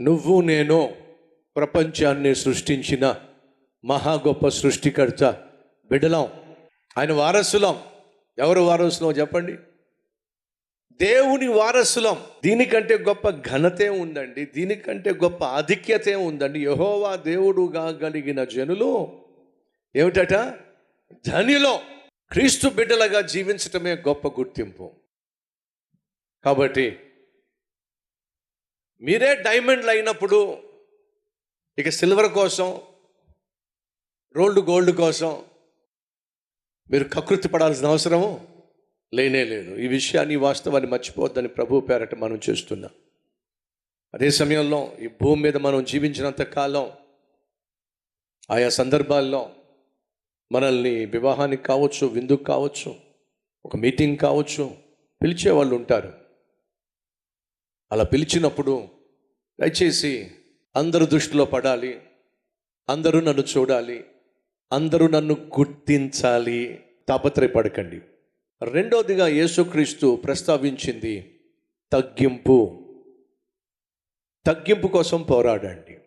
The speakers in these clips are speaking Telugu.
నువ్వు నేను ప్రపంచాన్ని సృష్టించిన మహా గొప్ప సృష్టికర్త బిడలం. ఆయన వారసులం. ఎవరు వారసులం చెప్పండి? దేవుని వారసులం. దీనికంటే గొప్ప ఘనతే ఉందండి. దీనికంటే గొప్ప ఆధిక్యతే ఉందండి. యహోవా దేవుడుగా కలిగిన జనులు ఏమిటట? ధనిలో. క్రీస్తు బిడ్డలుగా జీవించటమే గొప్ప గుర్తింపు. కాబట్టి మీరే డైమండ్లు అయినప్పుడు ఇక సిల్వర్ కోసం రోల్డ్ గోల్డ్ కోసం మీరు కకృతి పడాల్సిన అవసరము లేనే లేదు. ఈ విషయాన్ని వాస్తవాన్ని మర్చిపోవద్దని ప్రభు పేరట మనం చేస్తున్నాం. అదే సమయంలో ఈ భూమి మీద మనం జీవించినంత కాలం ఆయా సందర్భాల్లో మనల్ని వివాహానికి కావచ్చు విందుకు కావచ్చు ఒక మీటింగ్ కావచ్చు పిలిచే వాళ్ళు ఉంటారు. అలా పిలిచినప్పుడు దయచేసి అందరు దృష్టిలో పడాలి. అందరూ నన్ను చూడాలి. అందరూ నన్ను గుర్తించాలి. తాపత్రయపడకండి. రెండవదిగా యేసుక్రీస్తు ప్రస్తావించింది తగ్గింపు. తగ్గింపు కోసం పోరాడండి.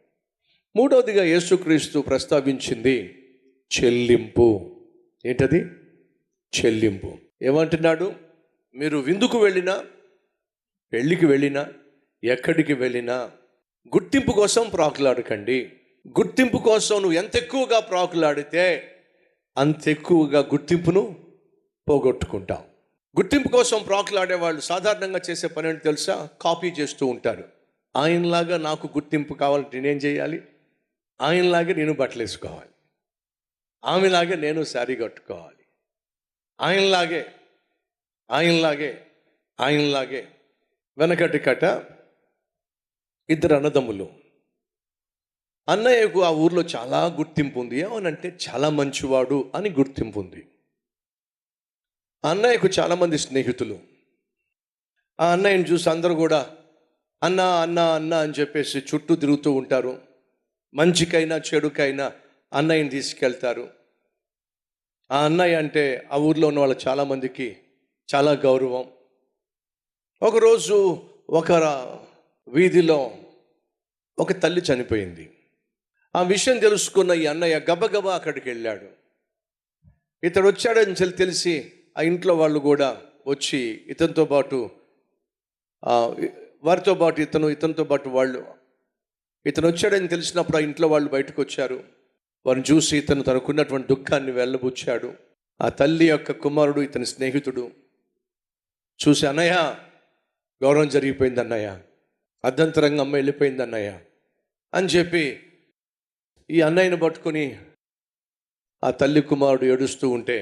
మూడవదిగా యేసుక్రీస్తు ప్రస్తావించింది చెల్లింపు. ఏంటది? చెల్లింపు. ఏమంటున్నాడు? మీరు విందుకు వెళ్ళినా పెళ్ళికి వెళ్ళినా ఎక్కడికి వెళ్ళినా గుర్తింపు కోసం ప్రాకులాడకండి. గుర్తింపు కోసం నువ్వు ఎంత ఎక్కువగా ప్రాకులాడితే అంత ఎక్కువగా గుర్తింపును పోగొట్టుకుంటావు గుర్తింపు కోసం ప్రాకులాడే వాళ్ళు సాధారణంగా చేసే పని ఏంటి తెలుసా? కాపీ చేస్తూ ఉంటారు. ఆయనలాగా నాకు గుర్తింపు కావాలంటే నేనేం చేయాలి? ఆయనలాగే నేను బట్టలు వేసుకోవాలి. ఆమెలాగే నేను శారీ కట్టుకోవాలి. ఆయనలాగే ఆయనలాగే ఆయనలాగే వెనకటి కట ఇద్దరు అన్నదమ్ములు. అన్నయ్యకు ఆ ఊర్లో చాలా గుర్తింపు ఉంది. ఏమనంటే చాలా మంచివాడు అని గుర్తింపు ఉంది. ఆ అన్నయ్యకు చాలామంది స్నేహితులు. ఆ అన్నయ్యని చూసి అందరూ కూడా అన్న అన్న అన్న అని చెప్పేసి చుట్టూ తిరుగుతూ ఉంటారు. మంచికైనా చెడుకైనా అన్నయ్యని తీసుకెళ్తారు. ఆ అన్నయ్య అంటే ఆ ఊర్లో ఉన్న వాళ్ళ చాలామందికి చాలా గౌరవం. ఒకరోజు ఒక వీధిలో ఒక తల్లి చనిపోయింది. ఆ విషయం తెలుసుకున్న ఈ అన్నయ్య గబగబా అక్కడికి వెళ్ళాడు. ఇతడు వచ్చాడని చెల్- తెలిసి ఆ ఇంట్లో వాళ్ళు కూడా వచ్చి ఇతనితో పాటు వారితో పాటు ఇతను ఇతనితో పాటు వాళ్ళు ఇతను వచ్చాడని తెలిసినప్పుడు ఆ ఇంట్లో వాళ్ళు బయటకు వచ్చారు. వారిని చూసి ఇతను తనకున్నటువంటి దుఃఖాన్ని వెళ్ళబుచ్చాడు. ఆ తల్లి యొక్క కుమారుడు ఇతని స్నేహితుడు చూసి అన్నయ్య గౌరవం జరిగిపోయింది అన్నయ్య అర్ధంతరంగా అమ్మ వెళ్ళిపోయింది అన్నయ్య అని చెప్పి ఈ అన్నయ్యను పట్టుకొని ఆ తల్లి కుమారుడు ఏడుస్తూ ఉంటే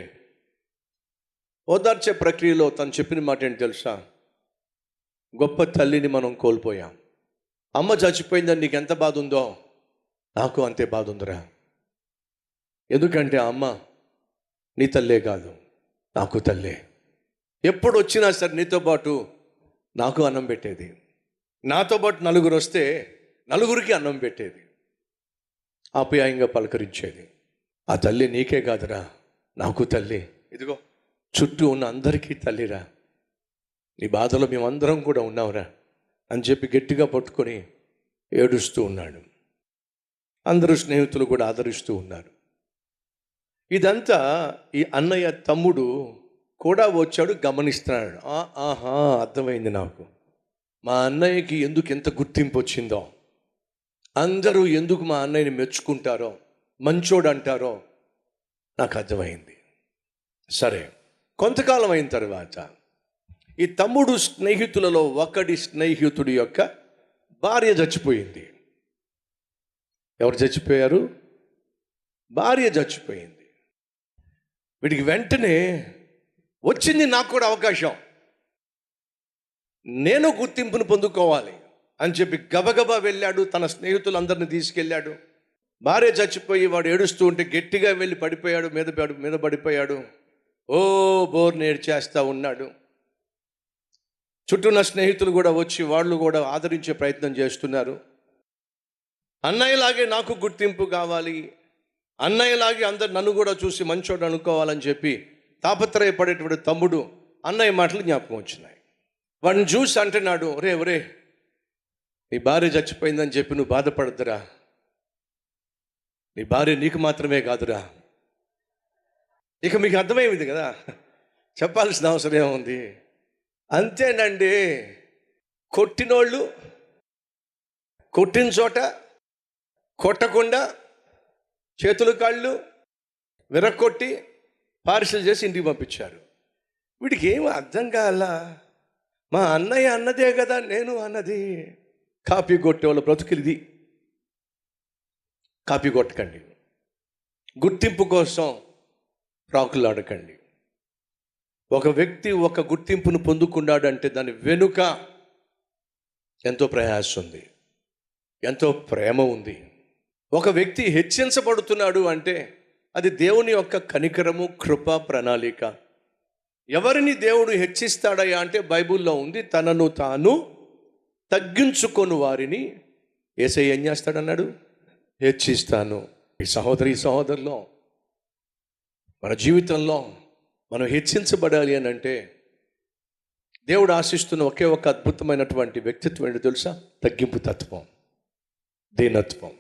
ఓదార్చే ప్రక్రియలో తను చెప్పిన మాట ఏంటి తెలుసా? గొప్ప తల్లిని మనం కోల్పోయాం. అమ్మ చచ్చిపోయిందని నీకు ఎంత బాధ ఉందో నాకు అంతే బాధ ఉందిరా. ఎందుకంటే ఆ అమ్మ నీ తల్లే కాదు నాకు తల్లే. ఎప్పుడు వచ్చినా సరే నీతో పాటు నాకు అన్నం పెట్టేది. నాతో పాటు నలుగురు వస్తే నలుగురికి అన్నం పెట్టేది. ఆప్యాయంగా పలకరించేది. ఆ తల్లి నీకే కాదురా నాకు తల్లి. ఇదిగో చుట్టూ ఉన్న అందరికీ తల్లిరా. నీ బాధలో మేమందరం కూడా ఉన్నావురా అని చెప్పి గట్టిగా పట్టుకొని ఏడుస్తూ ఉన్నాడు. అందరూ స్నేహితులు కూడా ఆదరిస్తూ ఉన్నారు. ఇదంతా ఈ అన్నయ్య తమ్ముడు కూడా వచ్చాడు గమనిస్తున్నాడు. "ఆ, ఆహా అర్థమైంది నాకు. మా అన్నయ్యకి ఎందుకు ఎంత గుర్తింపు వచ్చిందో? అందరూ ఎందుకు మా అన్నయ్యని మెచ్చుకుంటారో మంచోడు అంటారో నాకు అర్థమైంది. సరే కొంతకాలం అయిన తర్వాత ఈ తమ్ముడు స్నేహితులలో ఒకటి స్నేహితుడి యొక్క భార్య చచ్చిపోయింది. ఎవరు చచ్చిపోయారు? భార్య చచ్చిపోయింది. వీడికి వెంటనే వచ్చింది నాకు కూడా అవకాశం. నేను గుర్తింపును పొందుకోవాలి అని చెప్పి గబగబా వెళ్ళాడు. తన స్నేహితులందరిని తీసుకెళ్ళాడు. భార్య చచ్చిపోయి వాడు ఏడుస్తూ ఉంటే గట్టిగా వెళ్ళి పడిపోయాడు మీద మీద పడిపోయాడు. ఓ బోర్ నేర్చేస్తా ఉన్నాడు. చుట్టూ ఉన్న స్నేహితులు కూడా వచ్చి వాళ్ళు కూడా ఆదరించే ప్రయత్నం చేస్తున్నారు. అన్నయ్యలాగే నాకు గుర్తింపు కావాలి. అన్నయ్యలాగే అందరు నన్ను కూడా చూసి మంచోడు అనుకోవాలని చెప్పి తాపత్రయపడేటువంటి తమ్ముడు అన్నయ్య మాటలు జ్ఞాపకం వచ్చినాయి. వాడిని చూసి అంటున్నాడు ఒరే ఒరే నీ భార్య చచ్చిపోయిందని చెప్పి నువ్వు బాధపడద్దురా. నీ భార్య నీకు మాత్రమే కాదురా. ఇక మీకు అర్థమైంది కదా? చెప్పాల్సిన అవసరం ఏముంది? అంతేనండి కొట్టినోళ్ళు కొట్టిన చోట కొట్టకుండా చేతులు కాళ్ళు విరక్కొట్టి పార్సల్ చేసి ఇంటికి పంపించారు. వీడికి ఏం అర్థం కాల? మా అన్నయ్య అన్నదే కదా నేను అన్నది. కాపీ కొట్టే వాళ్ళ బ్రతుకులిది. కాపీ కొట్టకండి. గుర్తింపు కోసం రాకులాడకండి ఒక వ్యక్తి ఒక గుర్తింపును పొందుకున్నాడంటే దాని వెనుక ఎంతో ప్రయాసం ఉంది. ఎంతో ప్రేమ ఉంది. ఒక వ్యక్తి హెచ్చించబడుతున్నాడు అంటే అది దేవుని యొక్క కనికరము కృప ప్రణాళిక. ఎవరిని దేవుడు హెచ్చిస్తాడయ్యా అంటే బైబిల్లో ఉంది తనను తాను తగ్గించుకొని వారిని ఏసై ఏం చేస్తాడన్నాడు? హెచ్చిస్తాను. ఈ సహోదరి సహోదరులో మన జీవితంలో మనం హెచ్చించబడాలి అని అంటే దేవుడు ఆశిస్తున్న ఒకే ఒక అద్భుతమైనటువంటి వ్యక్తిత్వం ఏంటి తెలుసా? తగ్గింపు తత్వం దీనత్వం.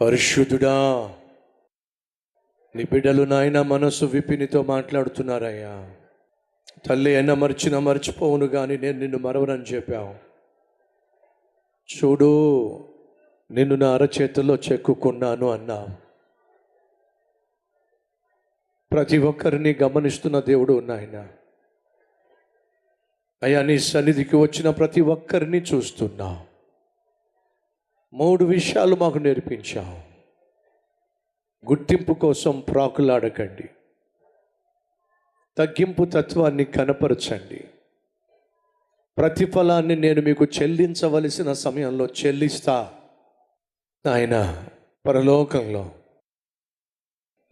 పరిశుద్ధుడా నీ బిడ్డలు నాయన మనసు విపినితో మాట్లాడుతున్నారయ్యా. తల్లి అయినా మర్చిన మర్చిపోవును కానీ నేను నిన్ను మరవనని చెప్పావు. చూడు నిన్ను నా అరచేతుల్లో చెక్కుకున్నాను అన్నా. ప్రతి ఒక్కరిని గమనిస్తున్న దేవుడు నాయన. అయ్యా నీ సన్నిధికి వచ్చిన ప్రతి ఒక్కరిని చూస్తున్నా. మూడు విషయాలు మాకు నేర్పించావు. గుర్తింపు కోసం ప్రాకులాడకండి. తగ్గింపు తత్వాన్ని కనపరచండి. ప్రతిఫలాన్ని నేను మీకు చెల్లించవలసిన సమయంలో చెల్లిస్తా. ఆయన పరలోకంలో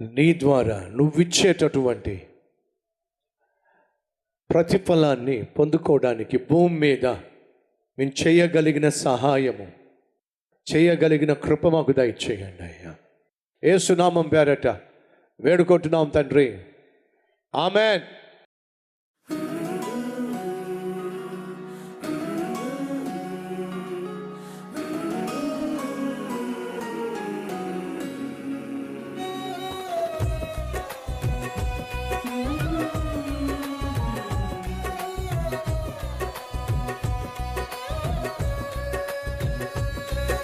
నీ ద్వారా నువ్విచ్చేటటువంటి ప్రతిఫలాన్ని పొందుకోవడానికి భూమి మీద మేము చేయగలిగిన సహాయము చేయగలిగిన కృప మాకు దయచేయండి అయ్యా. ఏసునామం పేరట వేడుకుంటున్నాం తండ్రి. ఆమెన్.